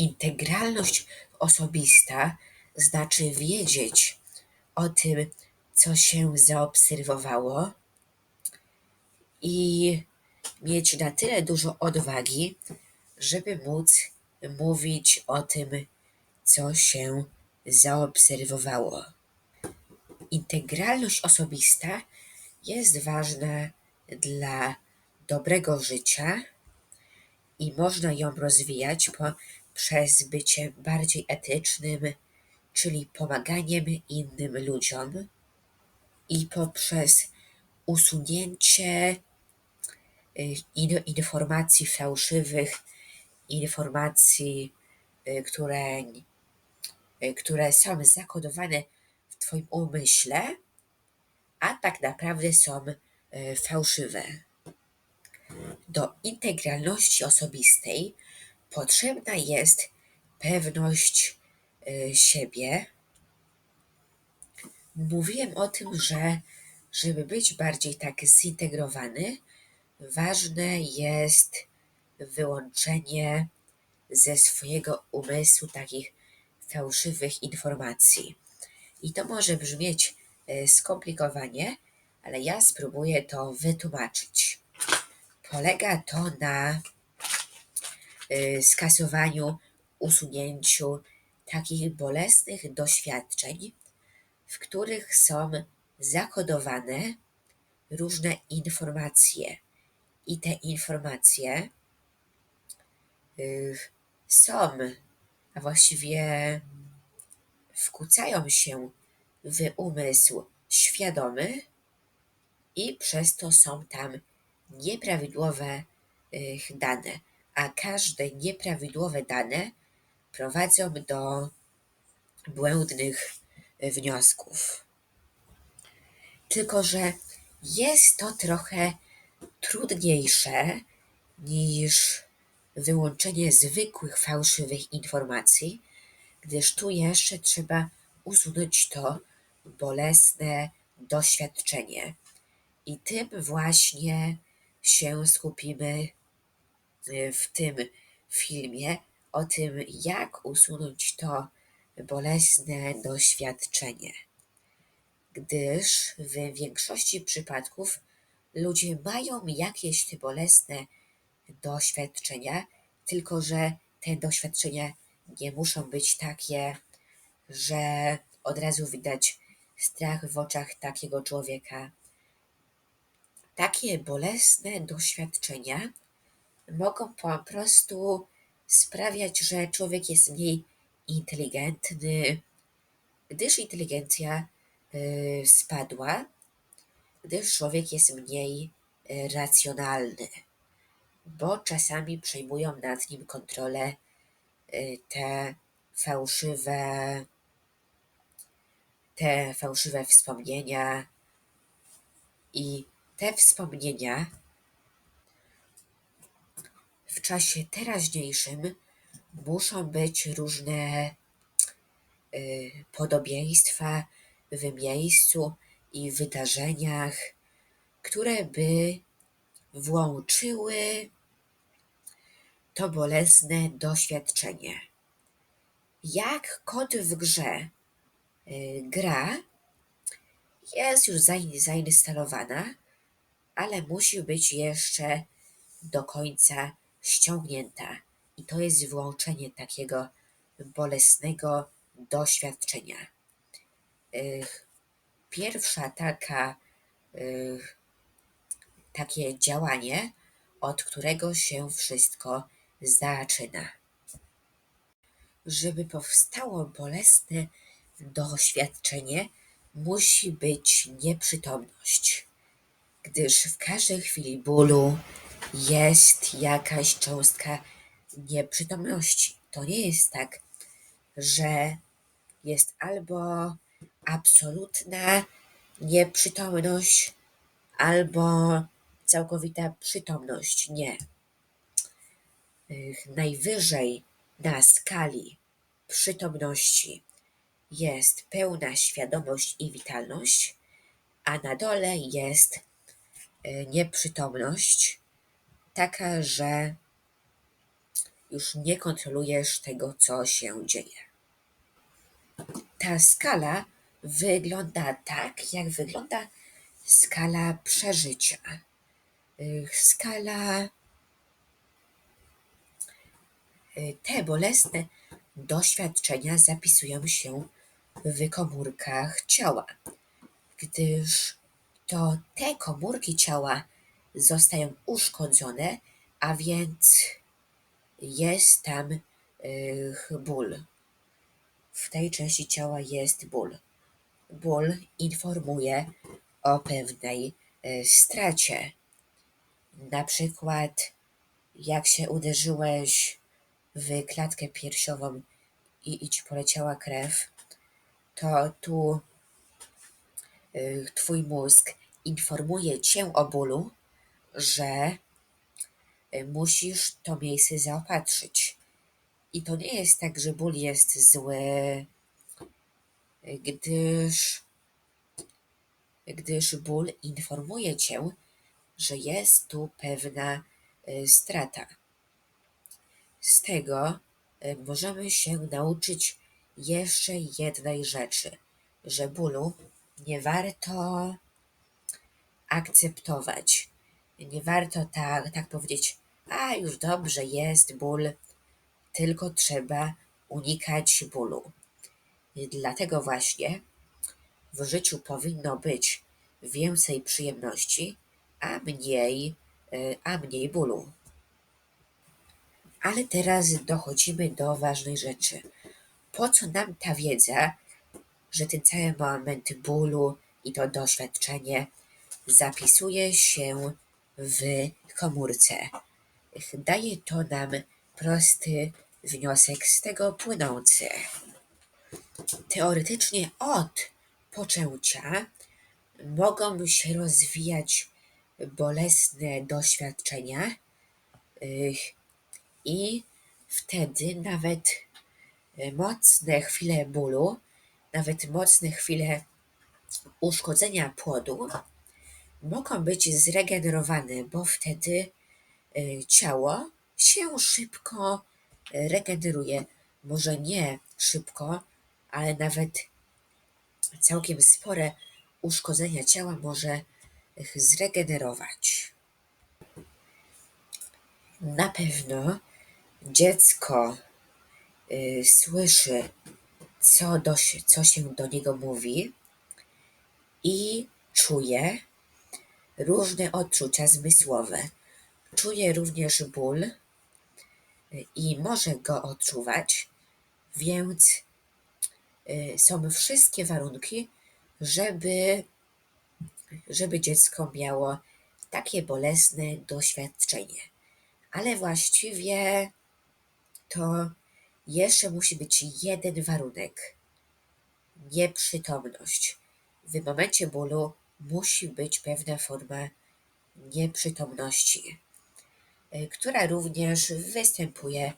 Integralność osobista znaczy wiedzieć o tym, co się zaobserwowało i mieć na tyle dużo odwagi, żeby móc mówić o tym, co się zaobserwowało. Integralność osobista jest ważna dla dobrego życia i można ją rozwijać poprzez bycie bardziej etycznym, czyli pomaganiem innym ludziom i poprzez usunięcie y, in- informacji fałszywych, informacji, y, które, y, które są zakodowane w Twoim umyśle, a tak naprawdę są fałszywe. Do integralności osobistej potrzebna jest pewność y, siebie. Mówiłem o tym, że żeby być bardziej tak zintegrowany, ważne jest wyłączenie ze swojego umysłu takich fałszywych informacji. I to może brzmieć e, skomplikowanie, ale ja spróbuję to wytłumaczyć. Polega to na skasowaniu, usunięciu takich bolesnych doświadczeń, w których są zakodowane różne informacje. I te informacje y, są, a właściwie wkłucają się w umysł świadomy i przez to są tam nieprawidłowe y, dane. A każde nieprawidłowe dane prowadzą do błędnych wniosków. Tylko, że jest to trochę trudniejsze niż wyłączenie zwykłych fałszywych informacji, gdyż tu jeszcze trzeba usunąć to bolesne doświadczenie. I tym właśnie się skupimy w tym filmie o tym, jak usunąć to bolesne doświadczenie. Gdyż w większości przypadków ludzie mają jakieś te bolesne doświadczenia, tylko że te doświadczenia nie muszą być takie, że od razu widać strach w oczach takiego człowieka. Takie bolesne doświadczenia mogą po prostu sprawiać, że człowiek jest mniej inteligentny, gdyż inteligencja y, spadła, gdyż człowiek jest mniej y, racjonalny, bo czasami przejmują nad nim kontrolę y, te fałszywe, te fałszywe wspomnienia i te wspomnienia w czasie teraźniejszym muszą być różne y, podobieństwa w miejscu i wydarzeniach, które by włączyły to bolesne doświadczenie. Jak kod w grze y, gra jest już zain- zainstalowana, ale musi być jeszcze do końca ściągnięta. I to jest wyłączenie takiego bolesnego doświadczenia. Pierwsza taka, takie działanie, od którego się wszystko zaczyna. Żeby powstało bolesne doświadczenie, musi być nieprzytomność, gdyż w każdej chwili bólu jest jakaś cząstka nieprzytomności. To nie jest tak, że jest albo absolutna nieprzytomność, albo całkowita przytomność. Nie. Najwyżej na skali przytomności jest pełna świadomość i witalność, a na dole jest y, nieprzytomność, taka, że już nie kontrolujesz tego, co się dzieje. Ta skala wygląda tak, jak wygląda skala przeżycia. Y, Skala y, te bolesne doświadczenia zapisują się w komórkach ciała, gdyż to te komórki ciała zostają uszkodzone, a więc jest tam y, ból. W tej części ciała jest ból. Ból informuje o pewnej y, stracie. Na przykład, jak się uderzyłeś w klatkę piersiową i, i ci poleciała krew, to tu y, twój mózg informuje cię o bólu, że y, musisz to miejsce zaopatrzyć. I to nie jest tak, że ból jest zły, gdyż, gdyż ból informuje cię, że jest tu pewna y, strata. Z tego y, możemy się nauczyć jeszcze jednej rzeczy, że bólu nie warto akceptować. Nie warto tak, tak powiedzieć, a już dobrze jest ból, tylko trzeba unikać bólu. Dlatego właśnie w życiu powinno być więcej przyjemności, a mniej, y, a mniej bólu. Ale teraz dochodzimy do ważnej rzeczy. Po co nam ta wiedza, że ten cały moment bólu i to doświadczenie zapisuje się w komórce? Daje to nam prosty wniosek z tego płynący. Teoretycznie od poczęcia mogą się rozwijać bolesne doświadczenia y, i wtedy nawet mocne chwile bólu, nawet mocne chwile uszkodzenia płodu mogą być zregenerowane, bo wtedy y, ciało się szybko y, regeneruje. Może nie szybko, ale nawet całkiem spore uszkodzenia ciała może zregenerować. Na pewno dziecko y, słyszy, co, do, co się do niego mówi i czuje różne odczucia zmysłowe. Czuje również ból i może go odczuwać, więc y, są wszystkie warunki, żeby, żeby dziecko miało takie bolesne doświadczenie. Ale właściwie to jeszcze musi być jeden warunek. Nieprzytomność. W momencie bólu musi być pewna forma nieprzytomności, y, która również występuje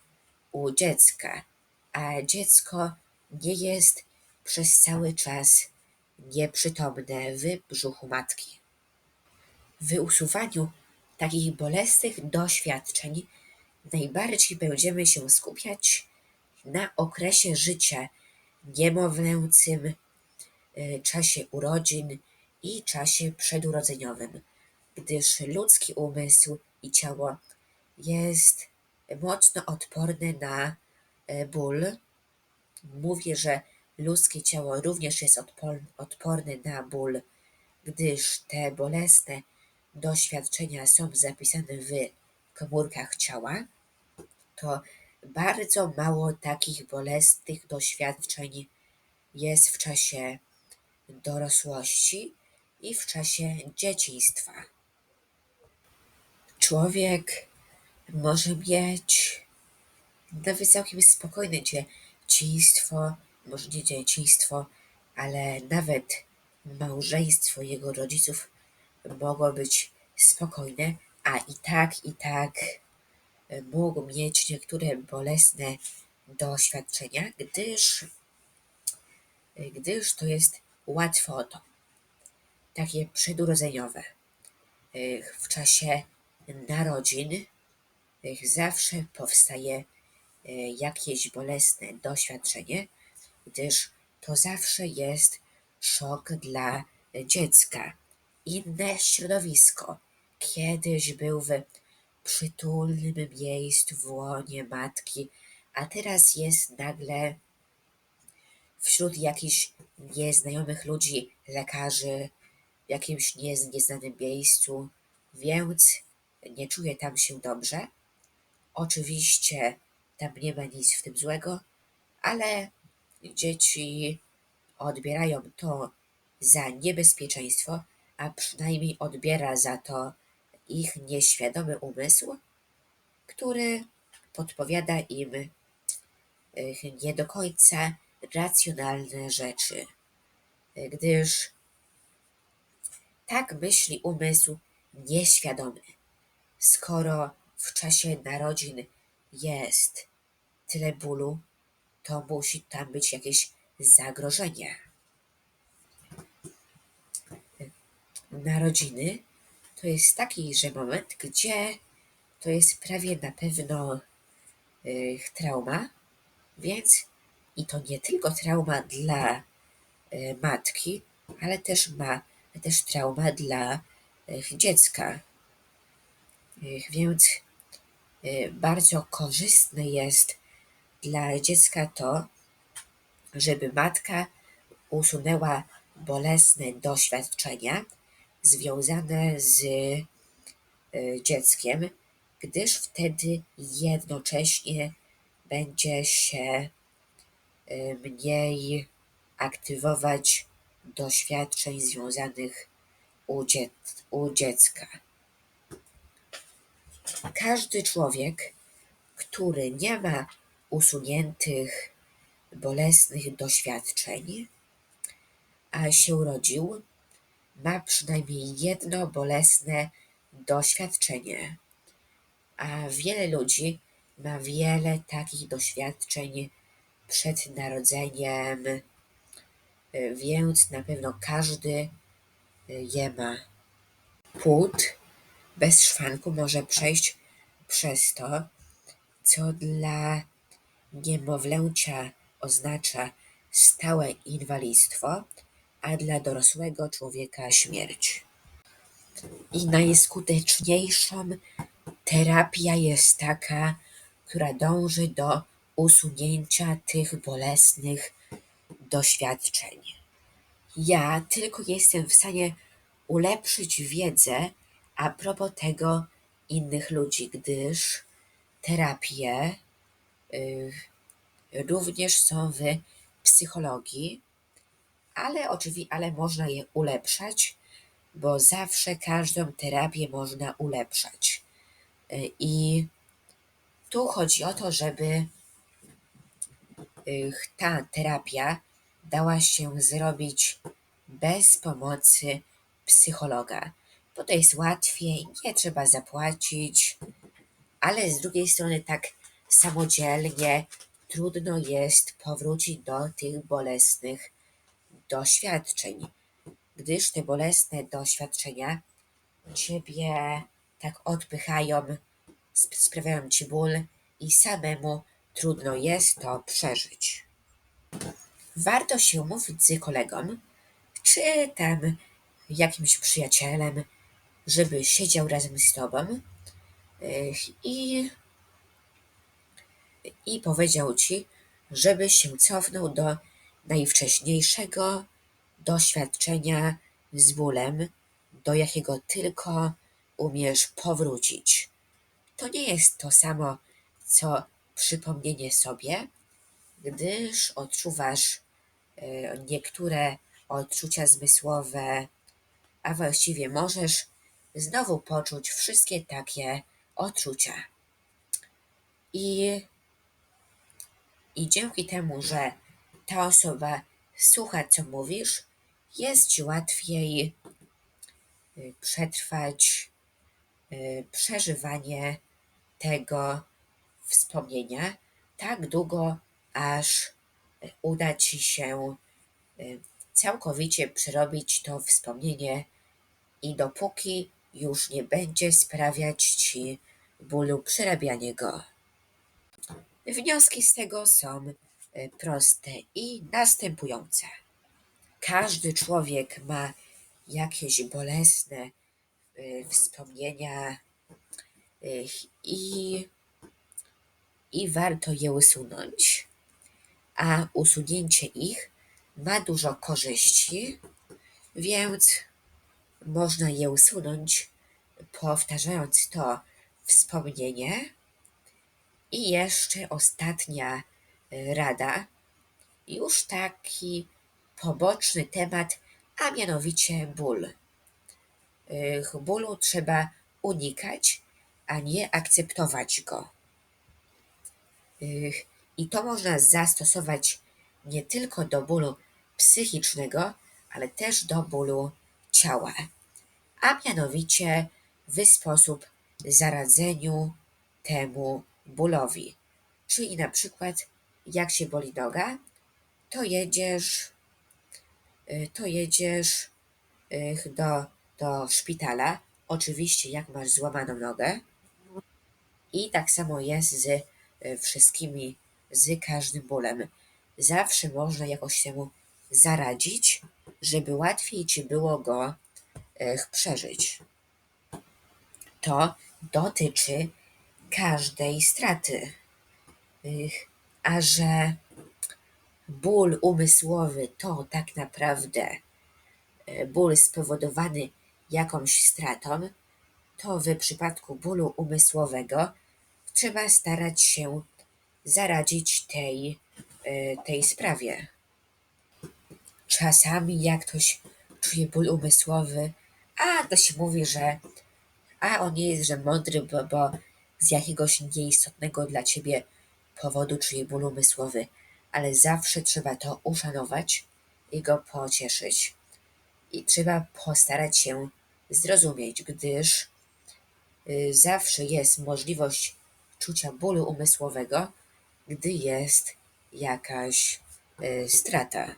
u dziecka, a dziecko nie jest przez cały czas nieprzytomne w brzuchu matki. W usuwaniu takich bolesnych doświadczeń najbardziej będziemy się skupiać na okresie życia niemowlęcym, y, czasie urodzin i czasie przedurodzeniowym, gdyż ludzki umysł i ciało jest mocno odporne na e, ból. Mówię, że ludzkie ciało również jest odpor- odporne na ból, gdyż te bolesne doświadczenia są zapisane w komórkach ciała, to bardzo mało takich bolesnych doświadczeń jest w czasie dorosłości i w czasie dzieciństwa. Człowiek może mieć nawet całkiem spokojne dzieciństwo, może nie dzieciństwo, ale nawet małżeństwo jego rodziców mogło być spokojne, a i tak, i tak mógł mieć niektóre bolesne doświadczenia, gdyż, gdyż to jest łatwo to, takie przedurodzeniowe. E, W czasie narodzin e, zawsze powstaje e, jakieś bolesne doświadczenie, gdyż to zawsze jest szok dla dziecka. Inne środowisko. Kiedyś był w przytulnym miejscu w łonie matki, a teraz jest nagle wśród jakichś nieznajomych ludzi, lekarzy, jakimś nie- nieznanym miejscu, więc nie czuje tam się dobrze. Oczywiście tam nie ma nic w tym złego, ale dzieci odbierają to za niebezpieczeństwo, a przynajmniej odbiera za to ich nieświadomy umysł, który podpowiada im y, nie do końca racjonalne rzeczy, gdyż tak myśli umysł nieświadomy. Skoro w czasie narodzin jest tyle bólu, to musi tam być jakieś zagrożenie. Narodziny to jest taki, że moment, gdzie to jest prawie na pewno trauma, więc i to nie tylko trauma dla y, matki, ale też ma też trauma dla y, dziecka. Y, więc y, bardzo korzystne jest dla dziecka to, żeby matka usunęła bolesne doświadczenia związane z dzieckiem, gdyż wtedy jednocześnie będzie się mniej aktywować doświadczeń związanych u, dzie- u dziecka. Każdy człowiek, który nie ma usuniętych bolesnych doświadczeń, a się urodził, ma przynajmniej jedno bolesne doświadczenie. A wiele ludzi ma wiele takich doświadczeń przed narodzeniem, więc na pewno każdy y, je ma. Płód bez szwanku może przejść przez to, co dla niemowlęcia oznacza stałe inwalidztwo, a dla dorosłego człowieka śmierć. I najskuteczniejszą terapia jest taka, która dąży do usunięcia tych bolesnych doświadczeń. Ja tylko jestem w stanie ulepszyć wiedzę a propos tego innych ludzi, gdyż terapie y, również są w psychologii, ale oczywiście, ale można je ulepszać, bo zawsze każdą terapię można ulepszać. Y, I tu chodzi o to, żeby y, ta terapia dała się zrobić bez pomocy psychologa, bo to jest łatwiej, nie trzeba zapłacić, ale z drugiej strony tak samodzielnie trudno jest powrócić do tych bolesnych doświadczeń, gdyż te bolesne doświadczenia ciebie tak odpychają, sp- sprawiają ci ból i samemu trudno jest to przeżyć. Warto się mówić z kolegą, czy tam jakimś przyjacielem, żeby siedział razem z tobą y, i, i powiedział ci, żeby się cofnął do najwcześniejszego doświadczenia z bólem, do jakiego tylko umiesz powrócić. To nie jest to samo, co przypomnienie sobie, gdyż odczuwasz e, niektóre odczucia zmysłowe, a właściwie możesz znowu poczuć wszystkie takie odczucia. I, I dzięki temu, że ta osoba słucha, co mówisz, jest ci łatwiej y, przetrwać y, przeżywanie tego wspomnienia tak długo, aż y, uda ci się y, całkowicie przerobić to wspomnienie i dopóki już nie będzie sprawiać ci bólu przerabianie go. Wnioski z tego są e, proste i następujące. Każdy człowiek ma jakieś bolesne e, wspomnienia i, i warto je usunąć. A usunięcie ich ma dużo korzyści, więc można je usunąć, powtarzając to wspomnienie. I jeszcze ostatnia rada, już taki poboczny temat, a mianowicie ból. Bólu trzeba unikać, a nie akceptować go. I to można zastosować nie tylko do bólu psychicznego, ale też do bólu ciała, a mianowicie w sposób zaradzeniu temu bólowi. Czyli na przykład, jak się boli noga, to jedziesz, y, to jedziesz y, do, do szpitala. Oczywiście, jak masz złamaną nogę. I tak samo jest z y, wszystkimi, z każdym bólem. Zawsze można jakoś temu zaradzić, żeby łatwiej ci było go przeżyć. To dotyczy każdej straty. A że ból umysłowy to tak naprawdę e, ból spowodowany jakąś stratą, to w przypadku bólu umysłowego trzeba starać się zaradzić tej, e, tej sprawie. Czasami jak ktoś czuje ból umysłowy, a to się mówi, że a on nie jest, że mądry, bo, bo z jakiegoś nieistotnego dla ciebie powodu czuje ból umysłowy, ale zawsze trzeba to uszanować i go pocieszyć. I trzeba postarać się zrozumieć, gdyż y, zawsze jest możliwość czucia bólu umysłowego, gdy jest jakaś y, strata.